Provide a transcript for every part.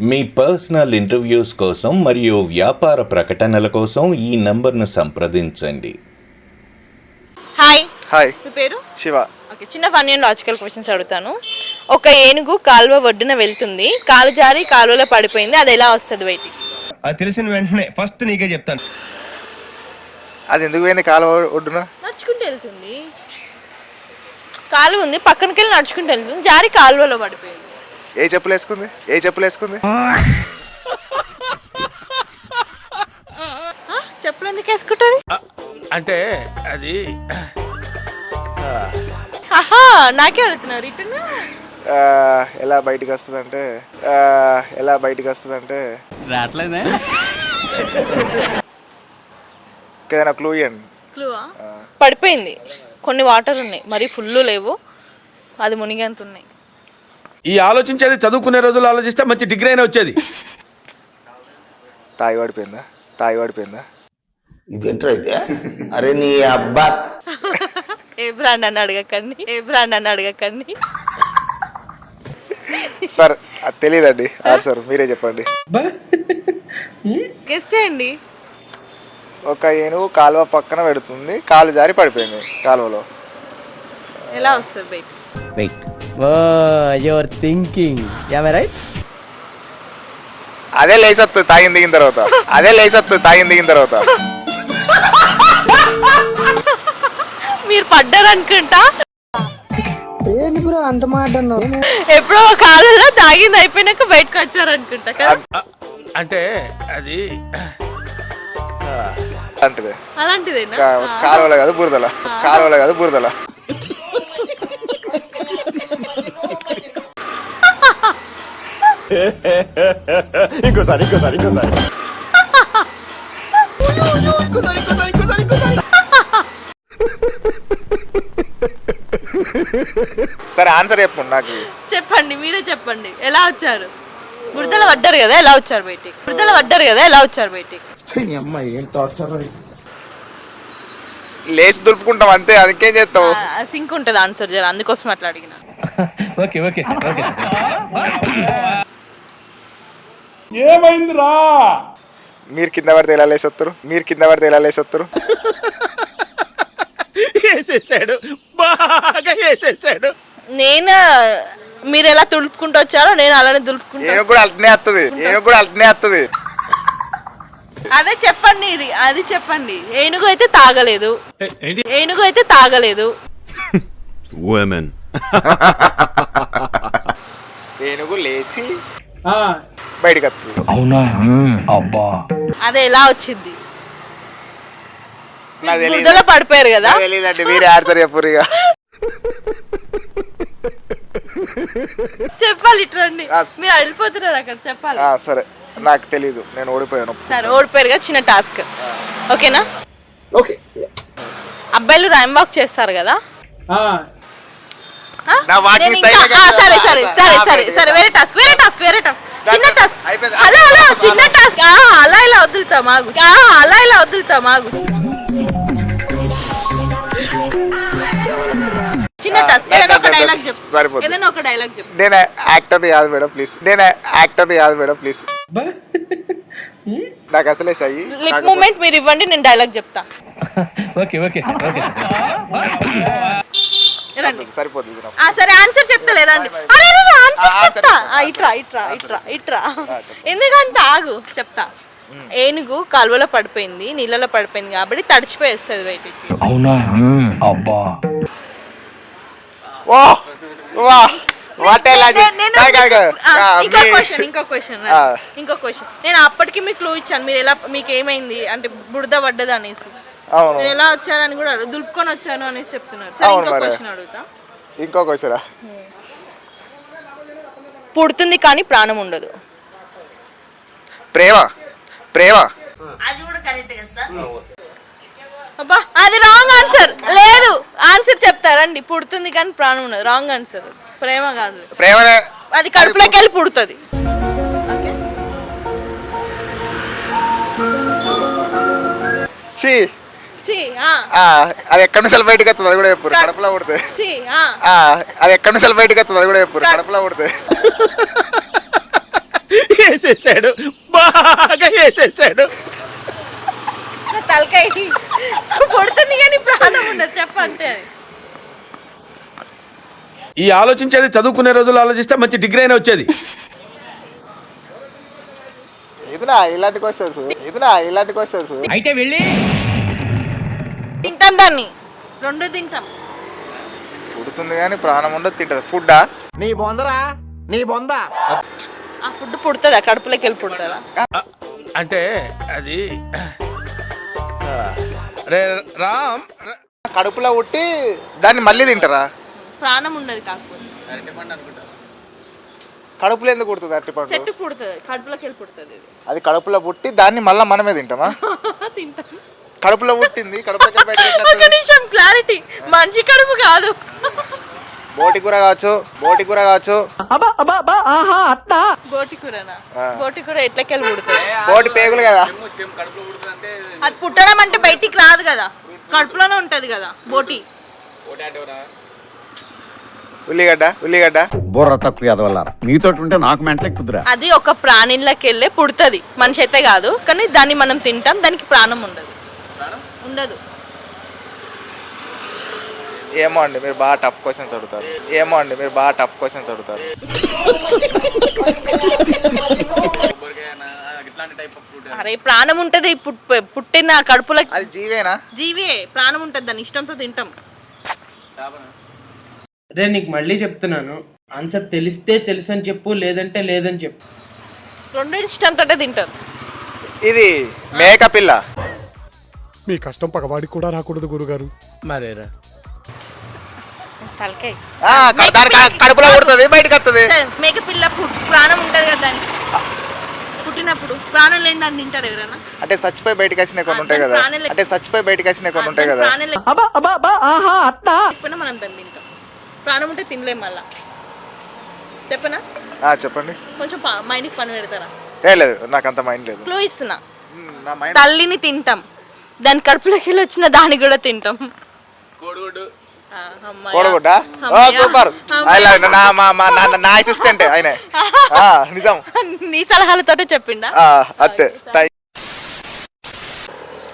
మీ personal interviews కోసం మరియు వ్యాపార ప్రకటనల కోసం ఈ నంబర్ను సంప్రదించండి. హాయ్ హాయ్ మీ పేరు? శివ. ఓకే చిన్న ఫన్నీ అండ్ లాజికల్ క్వశ్చన్స్ అడుగుతాను. ఒక ఏనుగు కాలువ ఒడ్డున వెళ్తుంది. కాలు జారి కాలువలో పడిపోయింది. అది ఎలా వస్తుంది బయటికి? అది తెలిసిన వెంటనే ఫస్ట్ నీకే చెప్తాను. అది ఎందుకు పోయింది కాలువ ఒడ్డున? నడుచుకుంటూ వెళ్తుంది. కాలువ ఉంది. పక్కనకి వెళ్ళి నడుచుకుంటూ వెళ్తుంది. జారి కాలువలో పడిపోయింది. ఏ చెప్పులు వేసుకుంది? ఏ చెప్పులు వేసుకుంది? చెప్పులు ఎందుకు వేసుకుంటుంది? అంటే అది ఆహా నాకే వెళ్తున్నారు రిటర్న్? ఎలా బయటికి వస్తుంది అంటే ఎలా బయటికి వస్తుంది అంటే ఏదైనా క్లూ ఇవ్వండి క్లూవా? పడిపోయింది. కొన్ని వాటర్ ఉన్నాయి మరి ఫుల్ లేవు. అది మునిగేంత ఉన్నాయి. ఈ ఆలోచించేది చదువుకునే రోజులు ఆలోచిస్తే మంచి డిగ్రీ అయినా వచ్చేది. తాగి పడిపోయిందా? తాగి పడిపోయిందా? ఏ బ్రాండ్ అని అడగకండి. ఏ బ్రాండ్ అని అడగకండి. సార్ అది తెలియదండి ఆన్సర్ మీరే చెప్పండి. గెస్ట్ చేయండి. ఒక ఏనుగు కాలువ పక్కన పెడుతుంది. కాలు జారి పడిపోయింది కాలువలో. ఎలా వస్తుంది బయట wait oh your thinking am right అదే లేసత్తు తాగిన దిగిన తర్వాత. అదే లేసత్తు తాగిన దిగిన తర్వాత. మీరు పడ్డారు అనుకుంటా? ఎప్పుడో ఒక కాలంలో తాగింది అయిపోయినాక బయటకు వచ్చారు అనుకుంటా కదా? అంటే అది అంటది అలాంటిదేనా? కాలువలో కాదు బురదల. కాలువలో కాదు బురదల. సరే ఆన్సర్ చెప్పండి నాకు. చెప్పండి మీరే చెప్పండి. ఎలా వచ్చారు? బురదలో పడ్డారు కదా ఎలా వచ్చారు బయటికి? బురదలో పడ్డారు కదా ఎలా వచ్చారు బయటికి? లేచి దులుపుకుంటాం అంతే అందుకేం చేస్తావు. సింక్ ఉంటుంది ఆన్సర్ జర అందుకోసం అట్లా అడిగిన. Okay okay okay. మీరు కింద పడితే ఎలా లేసొస్తారు మీరు కింద పడితే ఎలా లేసొస్తారు వేసేసాడు. బాగా వేసేసాడు. నేను? మీరు ఎలా తుడుపుకుంటూ వచ్చారో నేను అలానే దులుపుకుంటా ఏనుగు కూడా అట్నే వస్తుంది ఏనుగు కూడా అట్నే వస్తుంది అదే చెప్పండి. ఇది అది చెప్పండి. ఏనుగు అయితే తాగలేదు. ఏనుగు అయితే తాగలేదు. ఉమెన్ ఏనుగు లేచి బయటికి వస్తుంది అదే ఎలా వచ్చింది. నాకు తెలియదు. బురదలో పడిపోయారు కదా? తెలియదండి మీరే ఆన్సర్ చెప్పరు ఇక చెప్పాలి ఇట్రండి మీరు వెళ్ళిపోతున్నారు అక్కడ చెప్పాలి. ఆ, సరే. నాకు తెలీదు నేను ఓడిపోయాను. సరే ఓడిపోయారు కదా చిన్న టాస్క్. ఓకేనా? ఓకే. అబ్బాయిలు రైమ్ వాక్ చేస్తారు కదా? ఆ? నా వాకింగ్ నేను స్టైల్ ఇంకా- ఆ, సరే సరే సరే సరే సరే వేరే టాస్క్ వేరే టాస్క్ వేరే టాస్క్. చిన్న టాస్క్. అలా అలా చిన్న టాస్క్ ఆ, అలా ఇలా వదులుతా మాగు. ఆ, అలా ఇలా వదులుతా మాగు. చిన్న టాస్క్ ఏదైనా ఒక డైలాగ్ చెప్పు. సరిపోతుంది. ఏదైనా ఒక డైలాగ్ చెప్పు. నేను యాక్టర్ని కాదు మేడం ప్లీజ్ నేను యాక్టర్ని కాదు మేడం ప్లీజ్ నాకు అసలే షై లిప్ మూమెంట్ మీరు ఇవ్వండి నేను డైలాగ్ చెప్తా. Okay okay. సరిపోతుంది సరే ఆన్సర్ అరే ఆన్సర్ చెప్తా. ఇట్రా ఇట్రా ఇట్రా ఇట్రా. ఎందుకంత ఆగు చెప్తా. ఏనుగు కాలువలో పడిపోయింది నీళ్ళలో పడిపోయింది కాబట్టి తడిచిపోయి వస్తుంది బయటికి ఓ వా వాట్ ఇంకో క్వశ్చన్ ఇంకో క్వశ్చన్ ఆ. ఇంకో క్వశ్చన్ నేను అప్పటికి మీకు క్లూ ఇచ్చాను మీరు ఎలా మీకు ఏమైంది అంటే బుడద పడ్డది అనేసి అవును. నేను ఎలా వచ్చానని కూడా అడుగు- దులుపుకొని వచ్చాను అనేసి చెప్తున్నారు. సరే అవును ఇంకో మరి. క్వశ్చన్ అడుగుతా. క్వశ్చన్ పుడుతుంది కానీ ప్రాణం ఉండదు. ప్రేమ. ప్రేమ. అబ్బా అది రాంగ్ ఆన్సర్ లేదు. ఆన్సర్ చెప్తారండి పుడుతుంది కానీ ప్రాణం ఉండదు. రాంగ్ ఆన్సర్ ప్రేమ కాదు. ప్రేమనే అది కడుపులోకి వెళ్ళి పుడుతుంది. చి అది ఎక్కడి నుంచి బయటకు వస్తుంది అది కూడా చెప్పు కడపలో పుడితే ఛీ, ఆ. ఆ, అది ఎక్కడి నుంచి బయటకు వస్తుంది అది కూడా చెప్పు కడపలో పుడితే వేసేసాడు. బాగా వేసేసాడు. నా తలకాయ పుడుతుంది కానీ ప్రాణం ఉండదు చెప్పంతే అది. ఈ ఆలోచించేది చదువుకునే రోజులు ఆలోచిస్తే మంచి డిగ్రీ అయినా వచ్చేది. ఇదినా ఇలాంటి క్వశ్చన్స్ ఇదినా ఇలాంటి క్వశ్చన్స్ అయితే వెళ్ళి తింటాం దాన్ని. రెండు తింటాం. పుడుతుంది కానీ ప్రాణం ఉండదు తింటది. ఫుడ్డా? ఆ ఫుడ్ పుడుతుందా? కడుపులోకి వెళ్ళి పుడుతుందా? అంటే అది రే రామ్ కడుపులో పుట్టి దాన్ని మళ్ళీ తింటారా? ప్రాణం ఉండదు కాకపోతే కడుపులో ఎందుకు పుడుతుంది అరటిపండు చెట్టు పుడుతుంది. కడుపులోకి వెళ్ళి పుడుతుంది అది కడుపులో పుట్టి దాన్ని మళ్ళీ మనమే తింటామా? తింటాం. కడుపులో పుట్టింది ఒక? నిమిషం క్లారిటీ మంచి కడుపు కాదు. బోటి కూర కావచ్చు బోటి కూర కావచ్చు. బోటి కూరనా? బోటి కూర ఎట్లకెళ్ళి పుడుతుంది? బోటి పేగులు కదా. అది పుట్టడం అంటే బయటికి రాదు కదా. కడుపులోనే ఉంటది కదా బోటి. ఉల్లిగడ్డ ఉల్లిగడ్డ. బుర్ర తక్కువ ఎదవల్లారా మీతో ఉంటే నాకు మెంటలే కుదురా. అది ఒక ప్రాణిలోకి వెళ్ళే పుడుతుంది. మనిషి అయితే కాదు కానీ దాన్ని మనం తింటాం దానికి ప్రాణం ఉండదు. ఉండదు. ఏమో అండి మీరు బాగా టఫ్ క్వశ్చన్స్ అడుగుతారు. ఏమో అండి మీరు బాగా టఫ్ క్వశ్చన్స్ అడుగుతారు. అరే ప్రాణం ఉంటది పుట్- పుట్టిన కడుపులో అది జీవేనా? జీవియే ప్రాణం ఉంటది దాని ఇష్టంతో తింటాం. రే నీకు మళ్ళీ చెప్తున్నాను. ఆన్సర్ తెలిస్తే తెలుసు అని చెప్పు లేదంటే లేదని చెప్పు. రెండు ఇష్టంతో తింటారు. ఇది మేక పిల్ల. మీ కష్టం పగవాడికి కూడా రాకూడదు గురుగారు. మరేరా? తలకాయ కడుపులో పుడుతుంది బయటకు వస్తుంది. మేక పిల్ల ప్రాణం ఉంటది కదా దానికి. పుట్టినప్పుడు ప్రాణం లేని దాన్ని తింటారు ఎవరైనా? అంటే చచ్చిపోయి బయటకు వచ్చినాయి కొన్ని ఉంటాయి కదా. ప్రాణం లే- అంటే చచ్చిపోయి బయటకు కొన్ని ఉంటాయి కదా. మనం దాన్ని తింటాం? ప్రాణం ఉంటే తినలేం మళ్ళా. చెప్పనా? ఆ, చెప్పండి. కొంచెం మైండ్కి పని పెడతారా? లేదు నాకు అంత మైండ్ లేదు. క్లూ ఇస్తున్నా. మ్, నా మైండ్ తల్లిని తింటాం. దాని కడుపులోకి వెళ్ళి వచ్చిన దాన్ని కూడా తింటాం. కోడగుడ్డ. సూపర్. అమ్మయ్య. ఐ లవ్ నా మా మా నా- నా అసిస్టెంట్ ఆయన. ఆ, నిజం. నీ సలహాలతోటే చెప్పిండా? ఆ, అంతే థాంక్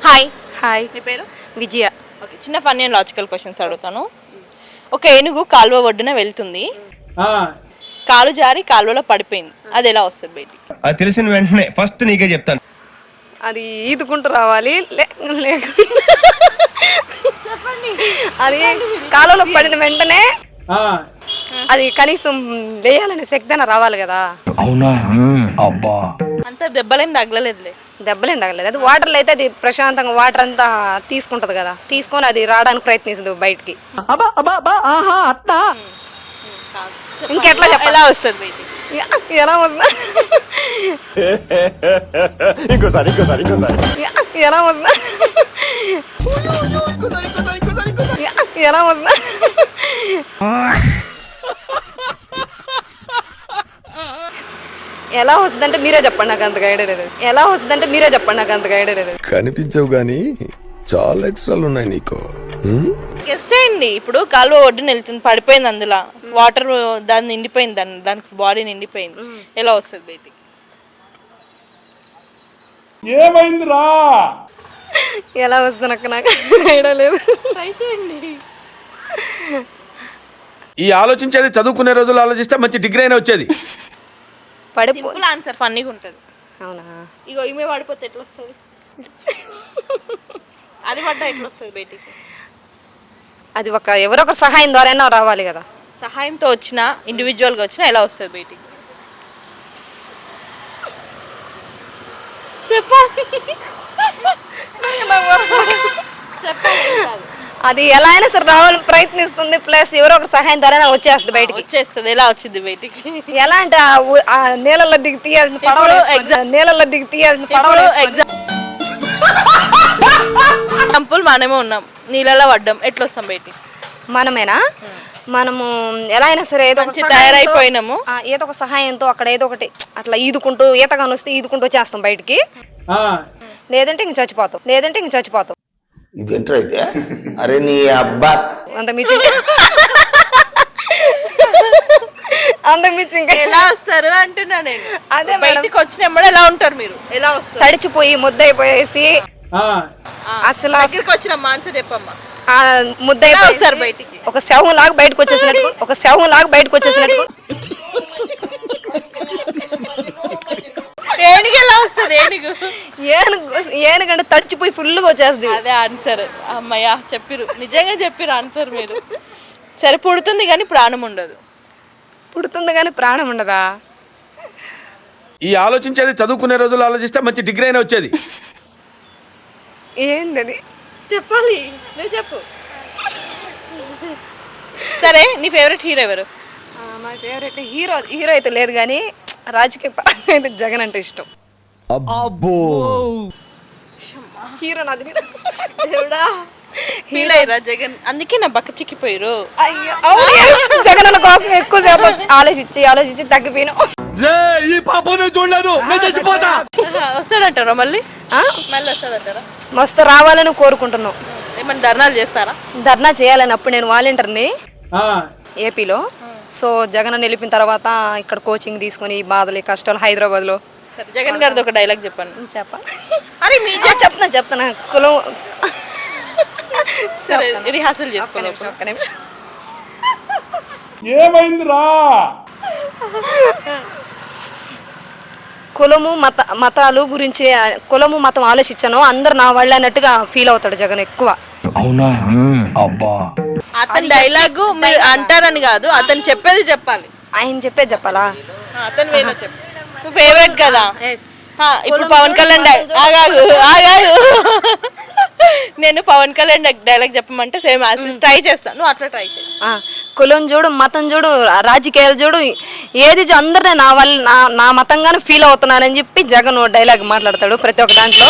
హాయ్. హాయ్. నీ పేరు? విజయ. ఓకే చిన్న ఫన్నీ అండ్ లాజికల్ క్వశ్చన్స్ అడుగుతాను. ఒక ఏనుగు కాలువ ఒడ్డున వెళ్తుంది. కాలు జారి కాలువలో పడిపోయింది. అది ఎలా వస్తుంది బయటికి అది తెలిసిన వెంటనే ఫస్ట్ నీకే చెప్తాను. అది ఈదుకుంటూ రావాలి. అది కాలువలో పడిన వెంటనే అది కనీసం వేయాలనే శక్తి అయినా రావాలి కదా. అంత దెబ్బలేం తగలలేదులే. దెబ్బలేం తగలేదు అది వాటర్లో అయితే అది ప్రశాంతంగా వాటర్ అంతా తీసుకుంటది కదా. తీసుకొని అది రావడానికి ప్రయత్నిస్తుంది బయటికి. ఇంకెట్లా చెప్పాలి? ఎలా వస్తుంది? బయటికి ఎలా వస్తుందా ఇంకోసారి ఇంకోసారి ఇంకోసారి. ఎలా వస్తుందా ఎలా వస్తుందా ఎలా వస్తుందంటే మీరే చెప్పండి నాకు అంతగా ఐడియా లేదు. ఎలా వస్తుందంటే మీరే చెప్పండి నాకు అంతగా ఐడియా లేదు. కనిపించవు గాని చాలా ఎక్స్ట్రాలు ఉన్నాయి నీకు. గెస్ట్ చేయండి. ఇప్పుడు కాలువ ఒడ్డున వెళ్తుంది పడిపోయింది అందులో. వాటర్ దాన్ని నిండిపోయింది దాని దానికి బాడీ నిండిపోయింది. ఎలా వస్తుంది బయటికి? ఎలా వస్తుంది నాకు నాకు? ఐడియా లేదు. ట్రై చేయండి. ఈ ఆలోచించేది చదువుకునే రోజులు ఆలోచిస్తే మంచి డిగ్రీ అయినా వచ్చేది. పడిపో సింపుల్ ఆన్సర్ ఫన్నీగా ఉంటుంది. అవునా? ఇగో ఈమె పడిపోతే ఎట్లా వస్తుంది అది పడ్డా ఎట్లా వస్తుంది బయటికి? అది ఒక ఎవరో ఒక సహాయం ద్వారా రావాలి కదా. సహాయంతో వచ్చిన ఇండివిజువల్గా వచ్చినా ఎలా వస్తుంది బయటికి చెప్పాలి. అది ఎలా అయినా సరే రావాలని ప్రయత్నిస్తుంది ప్లస్ ఎవరో ఒక సహాయం ద్వారా వచ్చేస్తుంది బయటికి. వచ్చేస్తుంది. ఎలా వచ్చింది బయటికి ఎలా అంటే ఆ నీళ్ళల్లో దిగి తీయాల్సిన పడవలు వేసుకొని- నీళ్ళల్లో దిగి తీయాల్సిన పడవలు వేసుకొని- ఎగ్జాంపుల్ మనమే ఉన్నాం. నీళ్ళలో పడ్డాం. ఎట్లా వస్తాం బయటికి? మనమేనా? మనము ఎలా అయినా సరే ఏదో మంచి తయారైపోయినాము. ఆ, ఏదో ఒక సహాయంతో అక్కడ ఏదో ఒకటి అట్లా ఈదుకుంటూ ఈతగాని వస్తే ఈదుకుంటూ వచ్చేస్తాం బయటికి. లేదంటే ఇంక చచ్చిపోతాం. లేదంటే ఇంక చచ్చిపోతాం. అయితే అరే నీ అబ్బా. అంత మించి అంతకు మించి ఇంకా ఎలా వస్తారు అంటున్నా నేను. అదే మేడం. బయటికి వచ్చినప్పుడు ఎలా ఉంటారు మీరు? ఎలా వస్తారు? తడిచిపోయి ముద్దయిపోయేసి ఆ, అసలు దగ్గరికి వచ్చిన మాన్సర్ చెప్పమ్మా ఎలా వస్తారు బయటికి? ఒక శవం లాగా బయటకు వచ్చేసినట్టు. ఒక శవం లాగా బయటకు వచ్చేసినట్టు. ఏనుగు ఎలా వస్తుంది? ఏనుగు? ఏనుగు ఏనుగంటే తడిచిపోయి ఫుల్గా వచ్చేస్తుంది. అదే ఆన్సర్. అమ్మయ్య చెప్పిరు. నిజంగా చెప్పిరు ఆన్సర్ మీరు. సరే పుడుతుంది కానీ ప్రాణం ఉండదు. పుడుతుంది కానీ ప్రాణం ఉండదా? ఈ ఆలోచించేది చదువుకునే రోజులు ఆలోచిస్తే మంచి డిగ్రీ అయినా వచ్చేది. ఏంది అది చెప్పాలి. నువ్వు చెప్పు. సరే నీ ఫేవరెట్ హీరో ఎవరు? మా ఫేవరెట్ హీరో హీరో అయితే లేదు కానీ రాజకీయ పరంగా అయితే జగన్ అంటే ఇష్టం. అబ్బో. హీరో నాది దేవుడా. ఫీల్ అయ్యరా జగన్. అందుకే నా బక్క చిక్కిపోయారు అయ్యో అవును, yes. జగన్ కోసం ఎక్కువ సేపు ఆలోచించి ఆలోచించి తగ్గిపోయిన. ఈ పాపను చూడలేదు. నేను చచ్చిపోతా. వస్తాడంటారా మళ్ళీ? మళ్ళీ వస్తాడంటారా? మస్తు రావాలని కోరుకుంటున్నాం. ఏమన్నా ధర్నాలు చేస్తారా? ధర్నా చేయాలని అప్పుడు నేను వాలంటీర్ని ఆ, ఏపీలో. సో జగన్ అన్న వెళ్ళిపోయిన తర్వాత ఇక్కడ కోచింగ్ తీసుకొని బాధలు కష్టాలు హైదరాబాద్లో. సరే జగన్ గారిది ఒక డైలాగ్ చెప్పండి. చెప్ప. అరే మీ చెప్తున్నా చెప్తున్నా. కులం రిహార్సల్ చేసుకోండి నిమిషం ఒక్క నిమిషం. కులము మత మతాలు గురించి కులము మతం ఆలోచించను. అందరు నా వాళ్ళు అన్నట్టుగా ఫీల్ అవుతాడు జగన్ ఎక్కువ. అతని డైలాగ్ మీరు అంటారని కాదు అతను చెప్పేది చెప్పాలి. ఆయన చెప్పేది చెప్పాలా? అతను వేరే చెప్పు. ఫేవరెట్ కదా? ఇప్పుడు పవన్ కళ్యాణ్. ఆగాగు ఆగాగు. నేను పవన్ కళ్యాణ్ డైలాగ్ చెప్పమంటే సేమ్ ట్రై చేస్తాను నువ్వు అట్లా ట్రై చేయి. ఆ, కులం చూడు మతం చూడు రాజకీయాలు చూడు ఏది చూ- అందరినీ నా వల్ల నా నా మతంగానే ఫీల్ అవుతున్నానని చెప్పి జగన్ డైలాగ్ మాట్లాడతాడు ప్రతి ఒక్క దాంట్లో.